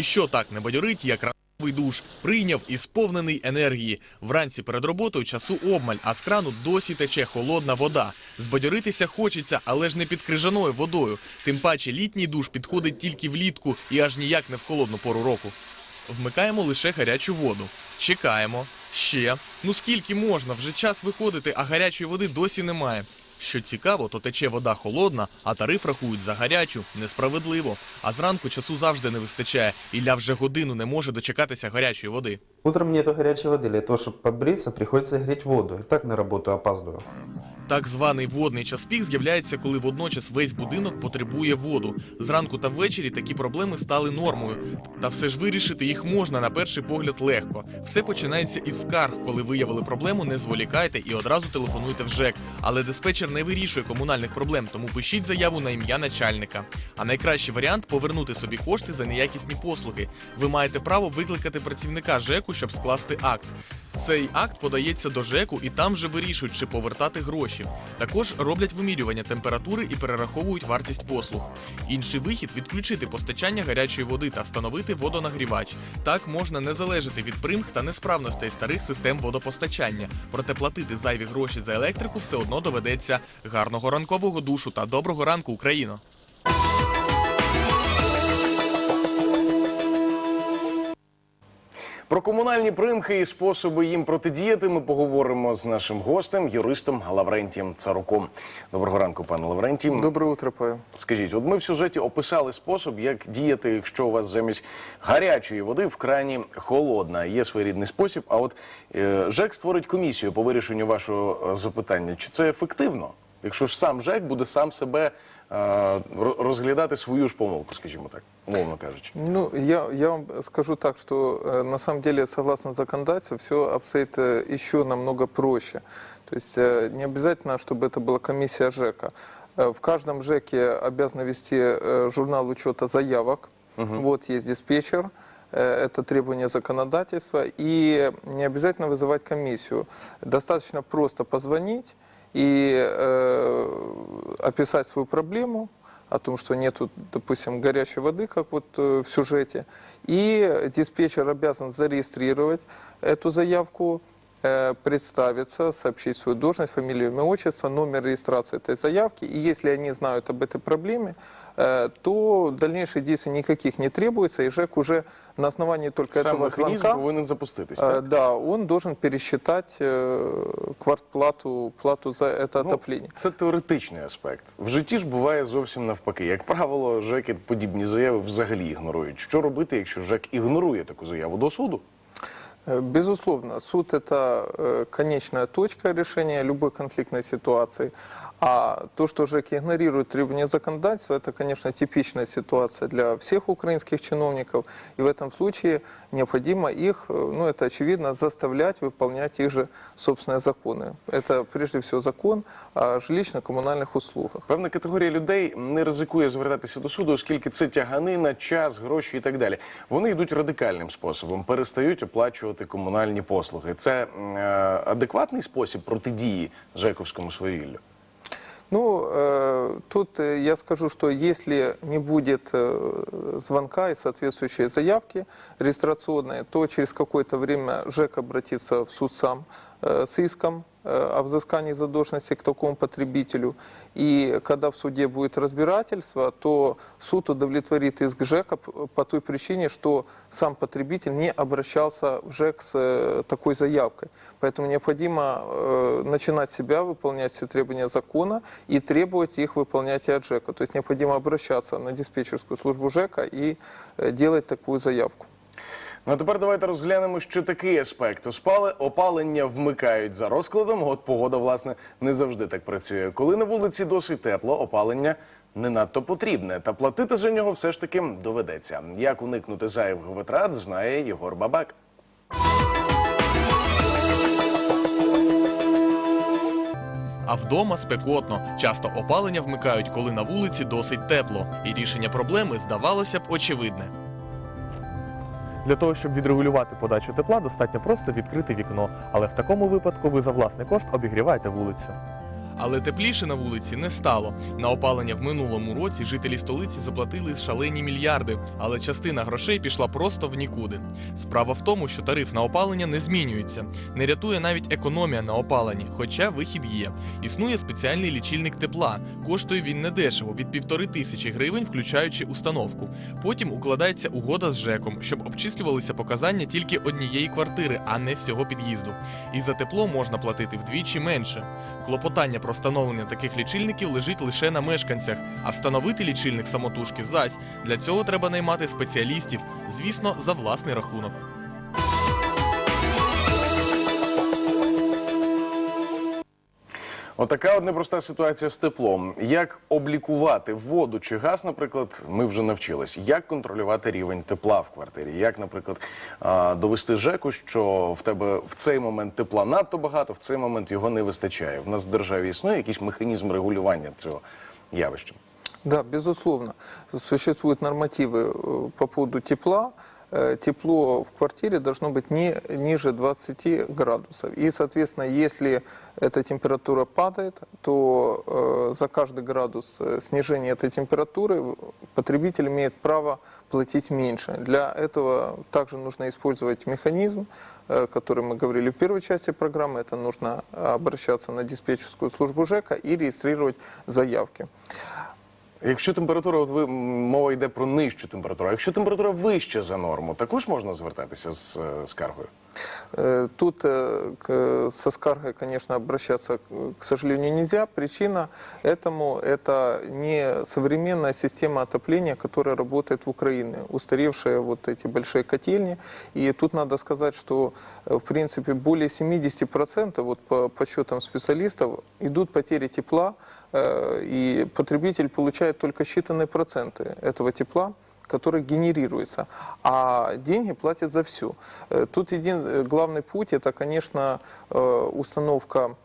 Ніщо так не бадьорить, як ранковий душ. Прийняв і сповнений енергії. Вранці перед роботою часу обмаль, а з крану досі тече холодна вода. Збадьоритися хочеться, але ж не під крижаною водою. Тим паче літній душ підходить тільки влітку і аж ніяк не в холодну пору року. Вмикаємо лише гарячу воду. Чекаємо. Ще. Ну скільки можна? Вже час виходити, а гарячої води досі немає. Що цікаво, то тече вода холодна, а тариф рахують за гарячу. Несправедливо. А зранку часу завжди не вистачає. Ілля вже годину не може дочекатися гарячої води. Утром нету горячей воды. Для того, чтобы побриться, приходится греть воду. И так на работу опаздываю. Так званий водний час пік з'являється, коли водночас весь будинок потребує воду. Зранку та ввечері такі проблеми стали нормою. Та все ж вирішити їх можна на перший погляд легко. Все починається із скарг. Коли виявили проблему, не зволікайте і одразу телефонуйте в ЖЕК. Але диспетчер не вирішує комунальних проблем, тому пишіть заяву на ім'я начальника. А найкращий варіант повернути собі кошти за неякісні послуги. Ви маєте право викликати працівника ЖЕКу, щоб скласти акт. Цей акт подається до ЖЕКу і там же вирішують, чи повертати гроші. Також роблять вимірювання температури і перераховують вартість послуг. Інший вихід відключити постачання гарячої води та встановити водонагрівач. Так можна не залежати від примх та несправностей старих систем водопостачання. Проте платити зайві гроші за електрику все одно доведеться. Гарного ранкового душу та доброго ранку, Україно! Про комунальні примхи і способи їм протидіяти ми поговоримо з нашим гостем, юристом Лаврентієм Царуком. Доброго ранку, пане Лаврентій. Доброе утро, Павел. Скажіть, от ми в сюжеті описали спосіб, як діяти, якщо у вас замість гарячої води в крані холодна. Є своєрідний спосіб. А от е, ЖЕК створить комісію по вирішенню вашого е, запитання. Чи це ефективно? Якщо ж сам ЖЕК буде сам себе розглядати свою ж помилку, скажімо так, умовно кажучи. Ну, я, я вам скажу так, что э, на самом деле, согласно законодательству, все обстоит э, еще намного проще. То есть э, не обязательно, чтобы это была комиссия ЖЭКа. В каждом ЖЭКе обязаны вести журнал учета заявок. Вот есть диспетчер. Это требование законодательства. И не обязательно вызывать комиссию. Достаточно просто позвонить и э, описать свою проблему, о том, что нету, допустим, горячей воды, как вот э, в сюжете, и диспетчер обязан зарегистрировать эту заявку, э, представиться, сообщить свою должность, фамилию, имя, отчество, номер регистрации этой заявки. И если они знают об этой проблеме, э, то дальнейших действий никаких не требуется, и ЖЭК уже на основании только Сам этого механізм звонка... повинен запуститись. Э, Так? Да, он должен пересчитать э, квартплату плату за это Ну, отопление. Це теоретичний аспект. В житті ж буває зовсім навпаки. Як правило, ЖЕКи подібні заяви взагалі ігнорують. Що робити, якщо ЖЕК ігнорує таку заяву до суду? Э, Безусловно, суд – это э, конечная точка решения любой конфликтной ситуации. А то, что ЖЭК игнорирует требования законодательства, это, конечно, типичная ситуация для всех украинских чиновников. И в этом случае необходимо их, э, ну это очевидно, заставлять выполнять их же собственные законы. Это прежде всего закон о жилищно-коммунальных услугах. Певна категорія людей не ризикує звертатися до суду, оскільки це тяганина, час, гроші і так далі. Вони йдуть радикальним способом, перестають оплачувати комунальні послуги. Це м, е, адекватний спосіб протидії ЖЕКовському свавіллю. Ну, э, тут э, я скажу, что если не будет э, звонка и соответствующей заявки регистрационной, то через какое-то время ЖЭК обратится в суд сам э, с иском э, о взыскании задолженности к такому потребителю. И когда в суде будет разбирательство, то суд удовлетворит иск ЖЭКа п- по той причине, что сам потребитель не обращался в ЖЭК с э, такой заявкой. Поэтому необходимо э, начинать себя выполнять все требования закона и требовать их выполнять и от ЖЭКа. То есть необходимо обращаться на диспетчерскую службу ЖЭКа и э, делать такую заявку. Ну а тепер давайте розглянемо ще такий аспект. Оспали опалення вмикають за розкладом. От погода, власне, не завжди так працює. Коли на вулиці досить тепло, опалення не надто потрібне. Та платити за нього все ж таки доведеться. Як уникнути зайвих витрат, знає Єгор Бабак. А вдома спекотно. Часто опалення вмикають, коли на вулиці досить тепло. І рішення проблеми здавалося б очевидне. Для того, щоб відрегулювати подачу тепла, достатньо просто відкрити вікно, але в такому випадку ви за власний кошт обігріваєте вулицю. Але тепліше на вулиці не стало. На опалення в минулому році жителі столиці заплатили шалені мільярди, але частина грошей пішла просто в нікуди. Справа в тому, що тариф на опалення не змінюється. Не рятує навіть економія на опаленні, хоча вихід є. Існує спеціальний лічильник тепла. Коштує він недешево від півтори тисячі гривень, включаючи установку. Потім укладається угода з ЖЕКом, щоб обчислювалися показання тільки однієї квартири, а не всього під'їзду. І за тепло можна платити вдвічі менше. Клопотання про встановлення таких лічильників лежить лише на мешканцях, а встановити лічильник самотужки зась для цього треба наймати спеціалістів, звісно, за власний рахунок. Отака от непроста ситуація з теплом. Як облікувати воду чи газ, наприклад, ми вже навчились. Як контролювати рівень тепла в квартирі? Як, наприклад, довести ЖЕКу, що в тебе в цей момент тепла надто багато, в цей момент його не вистачає. В нас в державі існує якийсь механізм регулювання цього явища. Да, безусловно. Существуют нормативы э, по поводу тепла. Э, Тепло в квартире должно быть не ниже 20 градусов. И, соответственно, если эта температура падает, то э, за каждый градус э, снижения этой температуры потребитель имеет право платить меньше. Для этого также нужно использовать механизм, который мы говорили в первой части программы. Это нужно обращаться на диспетчерскую службу ЖЭКа и регистрировать заявки. Якщо температура, от ви мова йде про нижчу температуру, а якщо температура вища за норму, також можна звертатися з е, скаргою. Э, Тут э, к- со скаргой, конечно, обращаться, к к сожалению, нельзя. Причина этому – это не современная система отопления, которая работает в Украине, устаревшие вот эти большие котельни. И тут надо сказать, что, э, в принципе, более 70% вот по подсчетам специалистов идут потери тепла, э, и потребитель получает только считанные проценты этого тепла Который генерируется, а деньги платят за все. Тут един, э, главный путь это, конечно, э, установка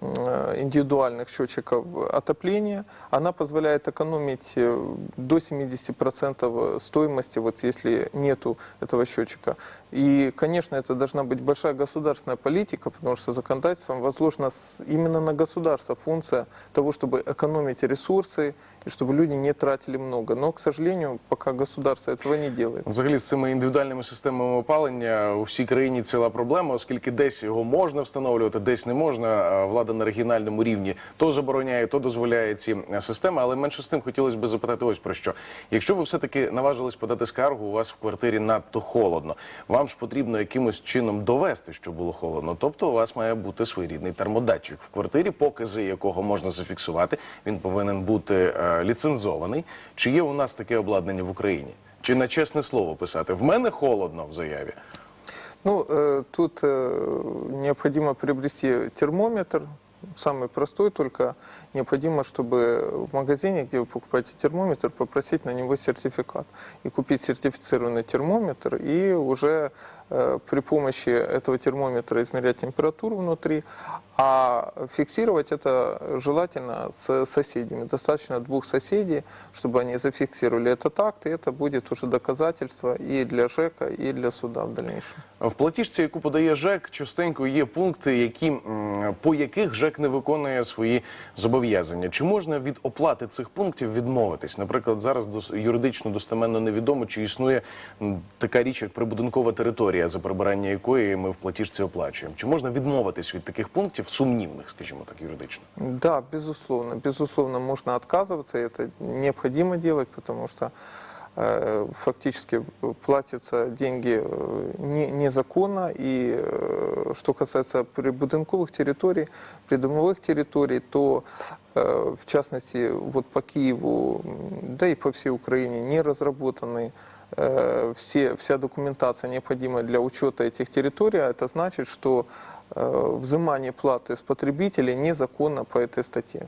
э, индивидуальных счетчиков отопления. Она позволяет экономить э, до 70% стоимости, вот если нету этого счетчика. И, конечно, это должна быть большая государственная политика, потому что законодательством возложена именно на государство функция того, чтобы экономить ресурсы и чтобы люди не тратили много. Но, к сожалению, пока государство этого не делает. Взагалі з цими індивідуальними системами опалення у всій країні ціла проблема, оскільки десь його можна встановлювати, десь не можна. Влада на регіональному рівні то забороняє, то дозволяє ці е, системи. Але менше з тим хотілося б запитати ось про що. Якщо ви все-таки наважились подати скаргу, у вас в квартирі надто холодно. Вам ж потрібно якимось чином довести, що було холодно. Тобто у вас має бути своєрідний термодатчик в квартирі, покази якого можна зафіксувати. Він повинен бути е, ліцензований. Чи є у нас таке обладнання в Україні? Чи на чесне слово писати? В мене холодно в заяві. Ну, э, тут необхідно необходимо приобрести термометр, самый простой, только необходимо, чтобы в магазине, где вы покупаете термометр, попросить на него сертификат. И купить сертифицированный термометр, и уже э, при помощи этого термометра измерять температуру внутри, а фиксировать это желательно с соседями. Достаточно двух соседей, чтобы они зафиксировали этот акт, и это будет уже доказательство и для ЖЭКа, и для суда в дальнейшем. В платіжці, яку подає ЖЕК, частенько є пункти, які, м, по яких ЖЕК не виконує свої зобов'язання. Чи можна від оплати цих пунктів відмовитись? Наприклад, зараз дос- юридично достеменно невідомо, чи існує м, така річ, як прибудинкова територія, за прибирання якої ми в платіжці оплачуємо. Чи можна відмовитись від таких пунктів сумнівних, скажімо так, юридично? Да, безусловно. Безусловно, можно отказываться, и это необходимо делать, потому что э, фактически платятся деньги э, не- незаконно. И э, что касается прибудинковых территорий, придомовых территорий, то э, в частности вот по Киеву, м, да и по всей Украине не разработаны э, все, вся документация необходимая для учета этих территорий, а это значит, что э, взимание платы с потребителей незаконно по этой статье.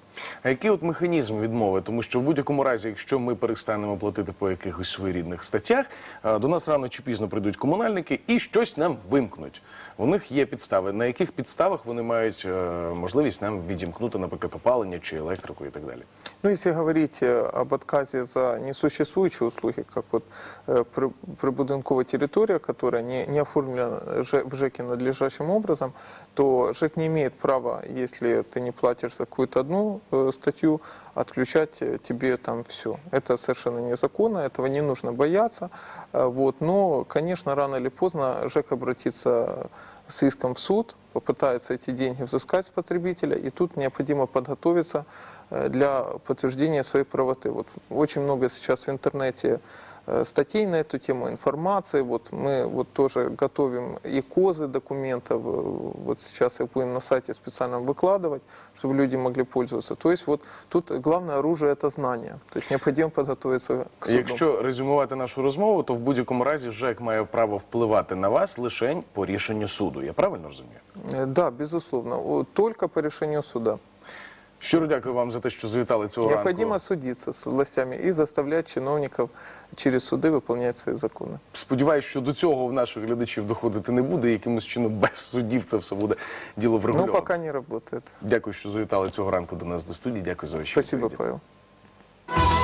А який от механізм відмови? Тому що в будь-якому разі, якщо ми перестанемо платити по якихось своєрідних статтях, е, до нас рано чи пізно прийдуть комунальники і щось нам вимкнуть. У них є підстави. На яких підставах вони мають е, можливість нам відімкнути, наприклад, опалення чи електрику і так далі? Ну, если говорить э, об отказе за несуществующие услуги, как вот э, при- прибудинковая территория, которая не, не оформлена Ж- в ЖЭКе надлежащим образом, то ЖЭК не имеет права, если ты не платишь за какую-то одну э, статью, отключать э, тебе там все. Это совершенно незаконно, этого не нужно бояться. Э, Вот. Но, конечно, рано или поздно ЖЭК обратится с иском в суд, попытается эти деньги взыскать с потребителя, и тут необходимо подготовиться э, для подтверждения своей правоты. Вот очень много сейчас в интернете э, статей на эту тему, информации. Вот мы вот тоже готовим и козы документов. э, Вот сейчас их будем на сайте специально выкладывать, чтобы люди могли пользоваться. То есть вот тут главное оружие – это знание. То есть необходимо подготовиться к суду. Якщо резюмувати нашу розмову, то в будь-якому разі ЖЕК має право впливати на вас лише по рішенню суду. Я правильно розумію? Э, Да, безусловно. О, Только по решению суда. Щиро дякую вам за те, що завітали цього Необходимо ранку. судиться с властями и заставлять чиновников через суды выполнять свои законы. Сподіваюсь, що до цього в наших глядачів доходити не буде. Якимось чином без судів це все буде діло Но врегульовано. пока не работает. Дякую, що завітали цього ранку до нас до студії. Дякую за ваші Спасибо, відповіді. Павел.